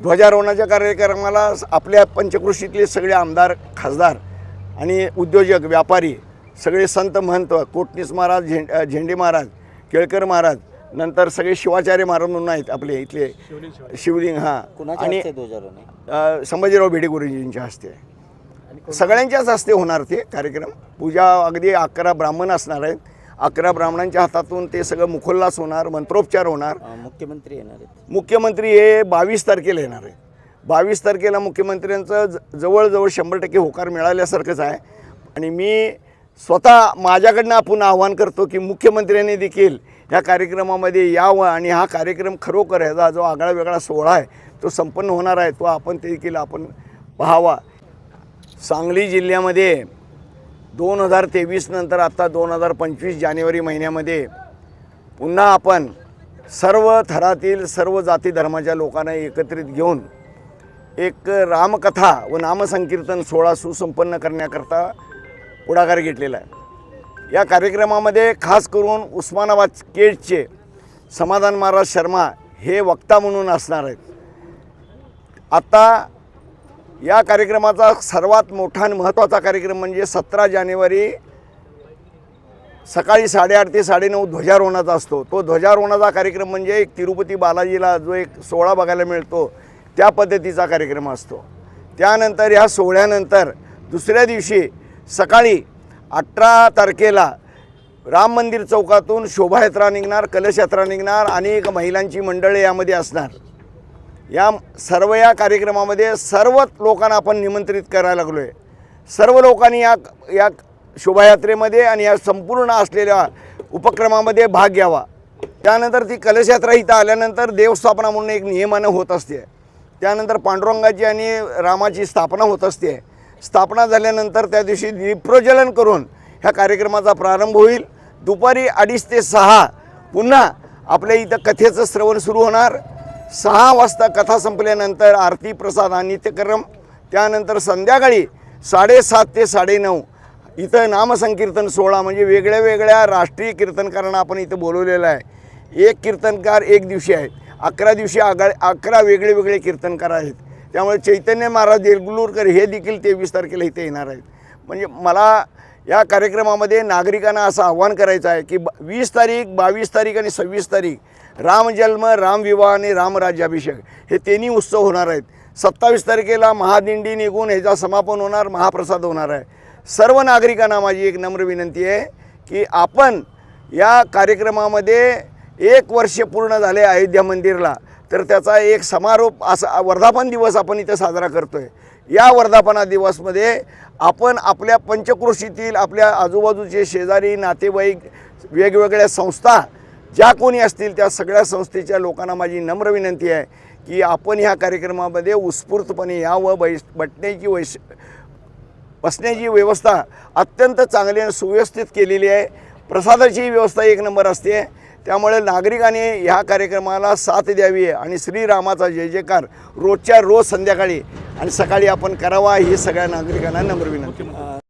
ध्वजारोहणाच्या कार्यक्रमाला आपल्या पंचकृषीतले सगळे आमदार खासदार आणि उद्योजक व्यापारी सगळे संत महंत कोटणीस महाराज झें झेंडे महाराज केळकर महाराज नंतर सगळे शिवाचार्य महाराज म्हणून आहेत आपले इथले शिवलिंग हां. आणि संभाजीराव भेडे गुरुजींच्या हस्ते सगळ्यांच्याच हस्ते होणार ते कार्यक्रम. पूजा अगदी अकरा ब्राह्मण असणार आहेत. अकरा ब्राह्मणांच्या हातातून ते सगळं मुखोल्लास होणार मंत्रोपचार होणार. मुख्यमंत्री येणार आहेत. मुख्यमंत्री हे बावीस तारखेला येणार आहे बावीस तारखेला मुख्यमंत्र्यांचं ज- जवळजवळ शंभर टक्के होकार मिळाल्यासारखंच आहे. आणि मी स्वतः माझ्याकडनं आपण आव्हान करतो की मुख्यमंत्र्यांनी देखील ह्या कार्यक्रमामध्ये यावं आणि हा कार्यक्रम खरोखर ह्याचा जो आगळा वेगळा सोहळा आहे तो संपन्न होणार आहे तो आपण ते देखील आपण पाहावा. सांगली जिल्ह्यामध्ये दोन हजार तेवीस नंतर आत्ता दोन हजार पंचवीस जानेवारी महिन्यामध्ये पुन्हा आपण सर्व थरातील सर्व जाती धर्माच्या लोकांना एकत्रित घेऊन एक रामकथा व नामसंकीर्तन सोहळा सुसंपन्न करण्याकरता पुढाकार घेतलेला आहे. या कार्यक्रमामध्ये खास करून उस्मानाबाद केडचे समाधान महाराज शर्मा हे वक्ता म्हणून असणार आहेत. आत्ता या कार्यक्रमाचा सर्वात मोठा आणि महत्त्वाचा कार्यक्रम म्हणजे सतरा जानेवारी सकाळी साडेआठ ते साडेनऊ ध्वजारोहणाचा असतो. तो ध्वजारोहणाचा कार्यक्रम म्हणजे एक तिरुपती बालाजीला जो एक सोहळा बघायला मिळतो त्या पद्धतीचा कार्यक्रम असतो. त्यानंतर ह्या सोहळ्यानंतर दुसऱ्या दिवशी सकाळी अठरा तारखेला राम मंदिर चौकातून शोभायात्रा निघणार कलशयात्रा निघणार अनेक महिलांची मंडळे यामध्ये असणार. या सर्व या कार्यक्रमामध्ये सर्वच लोकांना आपण निमंत्रित करायला लागलो आहे सर्व लोकांनी या या शोभायात्रेमध्ये आणि या संपूर्ण असलेल्या उपक्रमामध्ये भाग घ्यावा. त्यानंतर ती कलशयात्रा इथं आल्यानंतर देवस्थापना म्हणून एक नियमानं होत असते. त्यानंतर पांडुरंगाची आणि रामाची स्थापना होत असते. स्थापना झाल्यानंतर त्या दिवशी दीपप्रज्वलन करून ह्या कार्यक्रमाचा प्रारंभ होईल. दुपारी अडीच ते सहा पुन्हा आपल्या इथं कथेचं श्रवण सुरू होणार. सहा वाजता कथा संपल्यानंतर आरती प्रसाद आणि नित्यक्रम. त्यानंतर संध्याकाळी साडेसात ते साडेनऊ. इथं नामसंकीर्तन सोहळा म्हणजे वेगळ्या वेगळ्या राष्ट्रीय कीर्तनकारांना आपण इथं बोलवलेलं आहे. एक कीर्तनकार एक दिवशी आहेत. अकरा दिवशी आगा अकरा वेगळे वेगळे कीर्तनकार आहेत. त्यामुळे चैतन्य महाराज देरगुलूरकर हे देखील तेवीस तारखेला इथे येणार आहेत. म्हणजे मला या कार्यक्रमामध्ये नागरिकांना असं आव्हान करायचं आहे की वीस तारीख बावीस तारीख आणि सव्वीस तारीख रामजन्म रामविवाह आणि रामराज्याभिषेक हे तिन्ही उत्सव होणार आहेत. सत्तावीस तारखेला महादिंडी निघून ह्याचा समापन होणार महाप्रसाद होणार आहे. सर्व नागरिकांना माझी एक नम्र विनंती आहे की आपण या कार्यक्रमामध्ये एक वर्ष पूर्ण झाले अयोध्या मंदिरला तर त्याचा एक समारोप असा वर्धापन दिवस आपण इथं साजरा करतो आहे या वर्धापना दिवसमध्ये आपण आपल्या पंचक्रोशीतील आपल्या आजूबाजूचे शेजारी नातेवाईक वेगवेगळ्या संस्था ज्या कोणी असतील त्या सगळ्या संस्थेच्या लोकांना माझी नम्र विनंती आहे की आपण ह्या कार्यक्रमामध्ये उत्स्फूर्तपणे यावं बैस बटण्याची वैश बसण्याची व्यवस्था अत्यंत चांगली आणि सुव्यवस्थित केलेली आहे. प्रसादाची व्यवस्था एक नंबर असते. त्यामुळे नागरिकांनी ह्या कार्यक्रमाला साथ द्यावी आणि श्रीरामाचा जय जयकार रोजच्या रोज संध्याकाळी आणि सकाळी आपण करावा ही सगळ्या नागरिकांना नम्र विनंती.